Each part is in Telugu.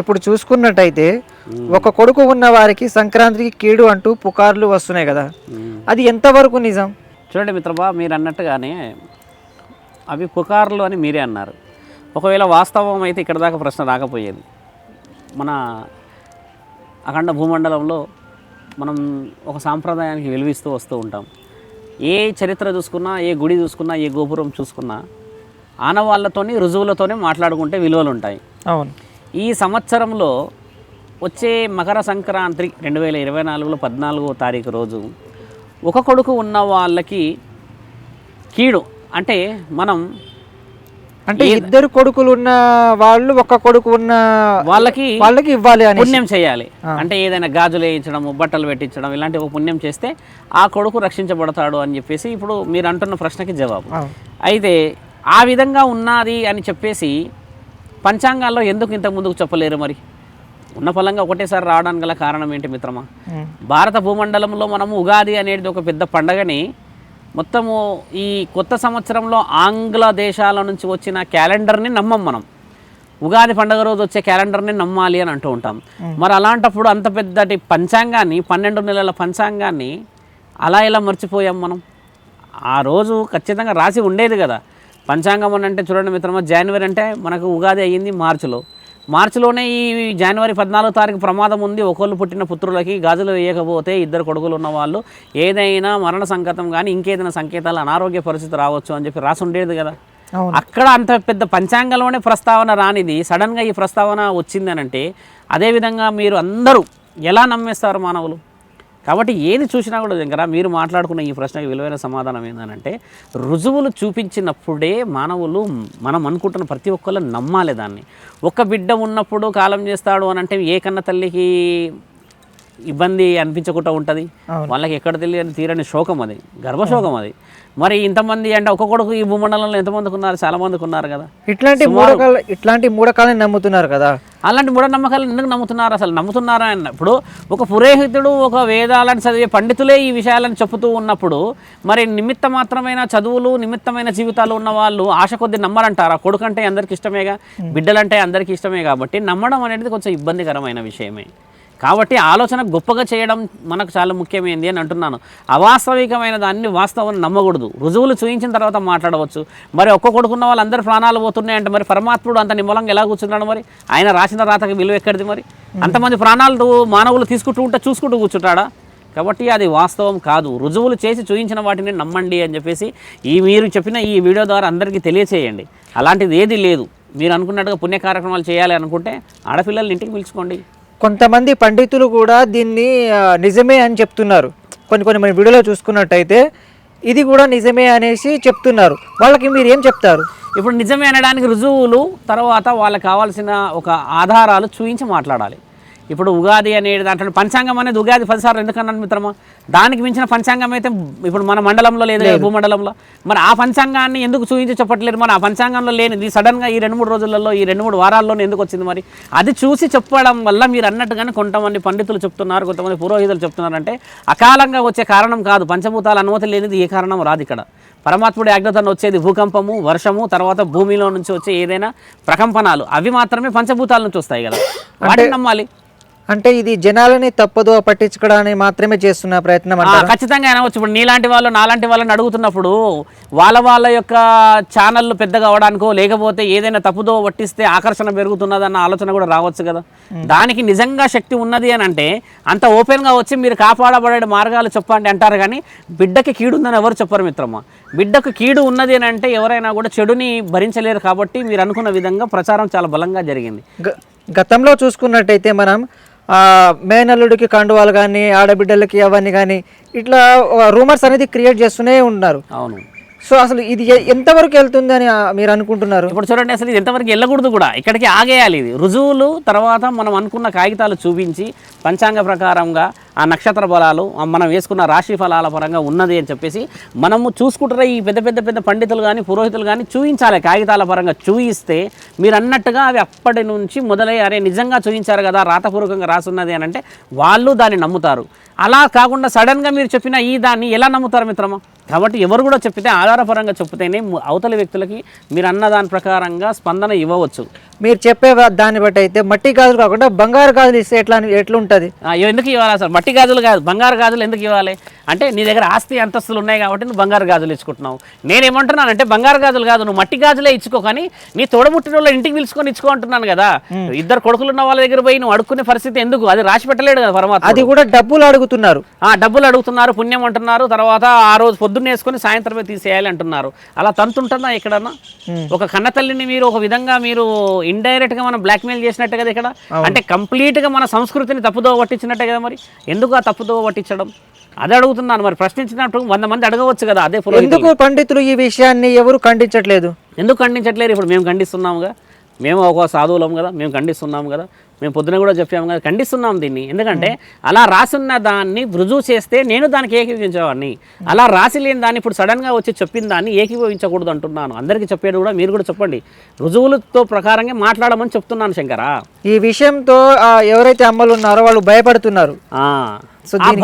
ఇప్పుడు చూసుకున్నట్టయితే ఒక కొడుకు ఉన్న వారికి సంక్రాంతికి కీడు అంటూ పుకార్లు వస్తున్నాయి కదా. అది ఎంతవరకు నిజం? చూడండి మిత్రమా మీరు అన్నట్టుగానే అవి పుకార్లు అని మీరే అన్నారు. ఒకవేళ వాస్తవం అయితే ఇక్కడ దాకా ప్రశ్న రాకపోయేది. మన అఖండ భూమండలంలో మనం ఒక సాంప్రదాయానికి వెలువిస్తూ వస్తూ ఉంటాం. ఏ చరిత్ర చూసుకున్నా ఏ గుడి చూసుకున్నా ఏ గోపురం చూసుకున్నా ఆనవాళ్ళతోని రుజువులతోనే మాట్లాడుకుంటే విలువలు ఉంటాయి అవును. ఈ సంవత్సరంలో వచ్చే మకర సంక్రాంతి రెండు వేల ఇరవై నాలుగులో పద్నాలుగో తారీఖు రోజు ఒక కొడుకు ఉన్న వాళ్ళకి కీడు. అంటే మనం అంటే ఇద్దరు కొడుకులు ఉన్న వాళ్ళు ఒక కొడుకు ఉన్న వాళ్ళకి వాళ్ళకి ఇవ్వాలి అని పుణ్యం చేయాలి. అంటే ఏదైనా గాజులు వేయించడం బట్టలు పెట్టించడం ఇలాంటి ఒక పుణ్యం చేస్తే ఆ కొడుకు రక్షించబడతాడు అని చెప్పేసి ఇప్పుడు మీరు అంటున్న ప్రశ్నకి జవాబు. అయితే ఆ విధంగా ఉన్నది అని చెప్పేసి పంచాంగాల్లో ఎందుకు ఇంతకు ముందుకు చెప్పలేరు మరి? ఉన్న ఫలంగా ఒకటేసారి రావడానికి గల కారణం ఏంటి మిత్రమా. భారత భూమండలంలో మనము ఉగాది అనేది ఒక పెద్ద పండగని మొత్తము ఈ కొత్త సంవత్సరంలో ఆంగ్ల దేశాల నుంచి వచ్చిన క్యాలెండర్ని నమ్మం మనం. ఉగాది పండగ రోజు వచ్చే క్యాలెండర్ని నమ్మాలి అని అంటూ ఉంటాం. మరి అలాంటప్పుడు అంత పెద్దటి పంచాంగాన్ని పన్నెండు నెలల పంచాంగాన్ని అలా ఇలా మర్చిపోయాం మనం? ఆ రోజు ఖచ్చితంగా రాసి ఉండేది కదా. పంచాంగం అని అంటే చూడండి మిత్రమా జనవరి అంటే మనకు ఉగాది అయ్యింది మార్చిలో. మార్చిలోనే ఈ జనవరి పద్నాలుగో తారీఖు ప్రమాదం ఉంది. ఒకళ్ళు పుట్టిన పుత్రులకి గాజులు వేయకపోతే ఇద్దరు కొడుకులు ఉన్న వాళ్ళు. ఏదైనా మరణ సంకేతం కానీ ఇంకేదైనా సంకేతాలు అనారోగ్య పరిస్థితి రావచ్చు అని చెప్పి రాసి ఉండేది కదా. అక్కడ అంత పెద్ద పంచాంగంలోనే ప్రస్తావన రానిది. సడన్గా ఈ ప్రస్తావన వచ్చిందనంటే అదేవిధంగా మీరు అందరూ ఎలా నమ్మేస్తారు మానవులు? కాబట్టి ఏది చూసినా కూడా దగ్గర మీరు మాట్లాడుకున్న ఈ ప్రశ్నకి విలువైన సమాధానం ఏంటంటే రుజువులు చూపించినప్పుడే మానవులు మనం అనుకుంటున్న ప్రతి ఒక్కళ్ళు నమ్మాలి దాన్ని. ఒక బిడ్డ ఉన్నప్పుడు కాలం చేస్తాడు అని అంటే ఏ కన్న తల్లికి ఇబ్బంది అనిపించకుండా ఉంటుంది. వాళ్ళకి ఎక్కడ తెలియని తీరని శోకం అది గర్భశోకం అది. మరి ఇంతమంది అంటే ఒక కొడుకు ఈ భూమండలంలో ఎంతమందికి ఉన్నారు? చాలా మందికి ఉన్నారు కదా. ఇట్లాంటి మూఢకాల ఇట్లాంటి మూఢకాలని నమ్ముతున్నారు కదా. అలాంటి మూఢనమ్మకాలు ఎందుకు నమ్ముతున్నారు? అసలు నమ్ముతున్నారా అన్న ఇప్పుడు ఒక పురోహితుడు ఒక వేదాలను చదివే పండితులే ఈ విషయాలను చెప్తూ ఉన్నప్పుడు మరి నిమిత్త మాత్రమైన చదువులు నిమిత్తమైన జీవితాలు ఉన్న వాళ్ళు ఆశ కొద్ది నమ్మరంటారా? కొడుకంటే అందరికి ఇష్టమేగా బిడ్డలంటే అందరికీ ఇష్టమే కాబట్టి నమ్మడం అనేది కొంచెం ఇబ్బందికరమైన విషయమే. కాబట్టి ఆలోచన గొప్పగా చేయడం మనకు చాలా ముఖ్యమైనది అని అంటున్నాను. అవాస్తవికమైన దాన్ని వాస్తవం నమ్మకూడదు. రుజువులు చూయించిన తర్వాత మాట్లాడవచ్చు. మరి ఒక్క కొడుకున్న వాళ్ళందరూ ప్రాణాలు పోతున్నాయి అంటే మరి పరమాత్ముడు అంత నిమ్మలంగా ఎలా కూర్చున్నాడు మరి? ఆయన రాసిన రాతకి విలువ ఎక్కడిది మరి? అంతమంది ప్రాణాలు మానవులు తీసుకుంటూ ఉంటే చూసుకుంటూ కూర్చుంటాడా? కాబట్టి అది వాస్తవం కాదు. రుజువులు చేసి చూయించిన వాటిని నమ్మండి అని చెప్పేసి ఈ మీరు చెప్పిన ఈ వీడియో ద్వారా అందరికీ తెలియచేయండి. అలాంటిది ఏది లేదు. మీరు అనుకున్నట్టుగా పుణ్య కార్యక్రమాలు చేయాలి అనుకుంటే ఆడపిల్లల్ని ఇంటికి పిలుచుకోండి. కొంతమంది పండితులు కూడా దీన్ని నిజమే అని చెప్తున్నారు. కొన్ని కొన్ని మన వీడియోలో చూసుకున్నట్టయితే ఇది కూడా నిజమే అనేసి చెప్తున్నారు. వాళ్ళకి మీరు ఏం చెప్తారు? ఇప్పుడు నిజమే అనడానికి రుజువులు తర్వాత వాళ్ళకి కావాల్సిన ఒక ఆధారాలు చూయించి మాట్లాడాలి. ఇప్పుడు ఉగాది అనేది దాంట్లో పంచాంగం అనేది ఉగాది పదిసార్లు ఎందుకన్నాను మిత్రమా? దానికి మించిన పంచాంగం అయితే ఇప్పుడు మన మండలంలో లేదు భూమండలంలో. మరి ఆ పంచాంగాన్ని ఎందుకు చూయించి చెప్పట్లేదు మరి? ఆ పంచాంగంలో లేనిది సడన్గా ఈ రెండు మూడు రోజులలో ఈ రెండు మూడు వారాల్లోనే ఎందుకు వచ్చింది మరి? అది చూసి చెప్పడం వల్ల మీరు అన్నట్టుగానే కొంతమంది పండితులు చెప్తున్నారు కొంతమంది పురోహితులు చెప్తున్నారంటే అకాలంగా వచ్చే కారణం కాదు. పంచభూతాల అనుమతి లేనిది ఏ కారణం రాదు ఇక్కడ. పరమాత్ముడి ఆజ్ఞతను వచ్చేది భూకంపము వర్షము తర్వాత భూమిలో నుంచి వచ్చే ఏదైనా ప్రకంపనాలు. అవి మాత్రమే పంచభూతాల నుంచి వస్తాయి కదా. వాటిని నమ్మాలి. అంటే ఇది జనాలని తప్పదో పట్టించుకోవడానికి మాత్రమే చేస్తున్న ప్రయత్నం ఖచ్చితంగా అనవచ్చు ఇప్పుడు నీలాంటి వాళ్ళు నాలాంటి వాళ్ళని అడుగుతున్నప్పుడు వాళ్ళ వాళ్ళ యొక్క ఛానళ్ళు పెద్దగా అవడానికో లేకపోతే ఏదైనా తప్పుదో పట్టిస్తే ఆకర్షణ పెరుగుతున్నదన్న ఆలోచన కూడా రావచ్చు కదా. దానికి నిజంగా శక్తి ఉన్నది అని అంటే అంత ఓపెన్గా వచ్చి మీరు కాపాడబడే మార్గాలు చెప్పండి అంటారు కానీ బిడ్డకి కీడు ఉందని ఎవరు చెప్పరు మిత్రమా? బిడ్డకు కీడు ఉన్నది అని అంటే ఎవరైనా కూడా చెడుని భరించలేరు కాబట్టి మీరు అనుకున్న విధంగా ప్రచారం చాలా బలంగా జరిగింది. గతంలో చూసుకున్నట్టయితే మనం మేనల్లుడికి కండువాలు కానీ ఆడబిడ్డలకి అవన్నీ కానీ ఇట్లా రూమర్స్ అనేది క్రియేట్ చేస్తూనే ఉన్నారు. అవును. సో అసలు ఇది ఎంతవరకు వెళ్తుంది అని మీరు అనుకుంటున్నారు? ఇప్పుడు చూడండి అసలు ఇది ఎంతవరకు వెళ్ళకూడదు కూడా. ఇక్కడికి ఆగేయాలి ఇది. రుజువులు తర్వాత మనం అనుకున్న కాగితాలు చూపించి పంచాంగ ప్రకారంగా ఆ నక్షత్ర బలాలు మనం వేసుకున్న రాశి ఫలాల పరంగా ఉన్నది అని చెప్పేసి మనము చూసుకుంటారా ఈ పెద్ద పెద్ద పెద్ద పండితులు కానీ పురోహితులు కానీ చూయించాలి. కాగితాల పరంగా చూయిస్తే మీరు అన్నట్టుగా అవి అప్పటి నుంచి మొదలై అరే నిజంగా చూయించారు కదా రాతపూర్వకంగా రాసున్నది అని అంటే వాళ్ళు దాన్ని నమ్ముతారు. అలా కాకుండా సడన్గా మీరు చెప్పిన ఈ దాన్ని ఎలా నమ్ముతారు మిత్రమా? కాబట్టి ఎవరు కూడా చెప్పితే ఆధారపరంగా చెప్తేనే అవతలి వ్యక్తులకి మీరు అన్న దాని ప్రకారంగా స్పందన ఇవ్వవచ్చు. మీరు చెప్పే దాన్ని బట్టి అయితే మట్టి గాజులు కాకుండా బంగారు గాజులు ఇస్తే ఎట్లా ఎట్లుంటది? ఎందుకు ఇవ్వాలి అసలు మట్టి గాజులు కాదు బంగారు గాజులు ఎందుకు ఇవ్వాలి? అంటే నీ దగ్గర ఆస్తి అంతస్తులు ఉన్నాయి కాబట్టి నువ్వు బంగారు గాజులు ఇచ్చుకుంటున్నావు. నేనేమంటున్నానంటే బంగారు గాజులు కాదు నువ్వు మట్టి గాజులే ఇచ్చుకో కానీ నీ తోడబుట్టిన వాళ్ళ ఇంటికి పిలుచుకొని ఇచ్చుకో అంటున్నాను కదా ఇద్దరు కొడుకులు ఉన్న వాళ్ళ దగ్గర పోయి నువ్వు అడుక్కునే పరిస్థితి ఎందుకు? అది రాసి పెట్టలేడు కదా పరమాత్మ అది కూడా డబ్బులు అడుగుతున్నారు. ఆ డబ్బులు అడుగుతున్నారు పుణ్యం అంటున్నారు తర్వాత ఆ రోజు పొద్దున్న వేసుకొని సాయంత్రమే తీసేయాలి అంటున్నారు. అలా తంతుంటుందా ఎక్కడన్నా? ఒక కన్న తల్లిని మీరు ఒక విధంగా మీరు ఇండైరెక్ట్గా మనం బ్లాక్మెయిల్ చేసినట్టే కదా ఇక్కడ? అంటే కంప్లీట్గా మన సంస్కృతిని తప్పుదో పట్టించినట్టే కదా మరి? ఎందుకు ఆ తప్పుదో పట్టించడం? అది అడుగుతున్నాను మరి. ప్రశ్నించినట్టు వంద మంది అడగవచ్చు కదా అదే. ఎందుకు పండితులు ఈ విషయాన్ని ఎవరు ఖండించట్లేదు? ఎందుకు ఖండించట్లేరు? ఇప్పుడు మేము ఖండిస్తున్నాముగా. మేము ఒక సాధువులం కదా మేము ఖండిస్తున్నాము కదా మేము పొద్దున కూడా చెప్పాము కదా ఖండిస్తున్నాం దీన్ని. ఎందుకంటే అలా రాసున్న దాన్ని రుజువు చేస్తే నేను దానికి ఏకీభవించేవాడిని. అలా రాసి లేని దాన్ని ఇప్పుడు సడన్గా వచ్చి చెప్పిన దాన్ని ఏకీభవించకూడదు అంటున్నాను. అందరికీ చెప్పేది కూడా మీరు కూడా చెప్పండి. రుజువులతో ప్రకారంగా మాట్లాడమని చెప్తున్నాను శంకరా. ఈ విషయంతో ఎవరైతే అమ్మలు ఉన్నారో వాళ్ళు భయపడుతున్నారు.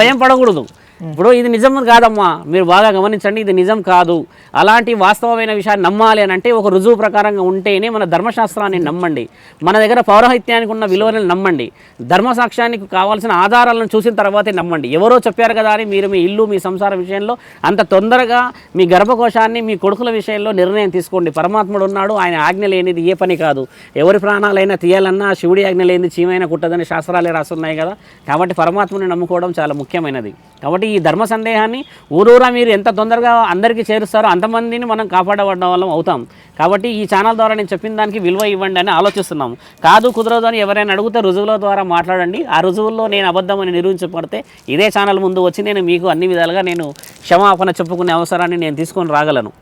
భయం పడకూడదు. ఇప్పుడు ఇది నిజం కాదమ్మా. మీరు బాగా గమనించండి ఇది నిజం కాదు. అలాంటి వాస్తవమైన విషయాన్ని నమ్మాలి అని అంటే ఒక రుజువు ప్రకారంగా ఉంటేనే మన ధర్మశాస్త్రాన్ని నమ్మండి. మన దగ్గర పౌరహిత్యానికి ఉన్న విలువలను నమ్మండి. ధర్మసాక్ష్యానికి కావాల్సిన ఆధారాలను చూసిన తర్వాతే నమ్మండి. ఎవరో చెప్పారు కదా అని మీరు మీ ఇల్లు మీ సంసార విషయంలో అంత తొందరగా మీ గర్భకోశాన్ని మీ కొడుకుల విషయంలో నిర్ణయం తీసుకోండి. పరమాత్ముడు ఉన్నాడు ఆయన ఆజ్ఞ లేనిది ఏ పని కాదు. ఎవరి ప్రాణాలైనా తీయాలన్నా శివుడి ఆజ్ఞ లేనిది చీమైనా కుట్టదని శాస్త్రాలే రాస్తున్నాయి కదా. కాబట్టి పరమాత్మని నమ్ముకోవడం చాలా ముఖ్యమైనది. కాబట్టి ఈ ధర్మ సందేహాన్ని ఊరూరా మీరు ఎంత తొందరగా అందరికీ చేరుస్తారో అంతమందిని మనం కాపాడబడ్డ వాళ్ళం అవుతాం. కాబట్టి ఈ ఛానల్ ద్వారా నేను చెప్పిన దానికి విలువ ఇవ్వండి అని ఆలోచిస్తున్నాం. కాదు కుదరదు అని ఎవరైనా అడిగితే రుజువుల ద్వారా మాట్లాడండి. ఆ రుజువుల్లో నేను అబద్ధమని నిరూపించబడితే ఇదే ఛానల్ ముందు వచ్చి నేను మీకు అన్ని విధాలుగా నేను క్షమాపణ చెప్పుకునే అవసరాన్ని నేను తీసుకొని రాగలను.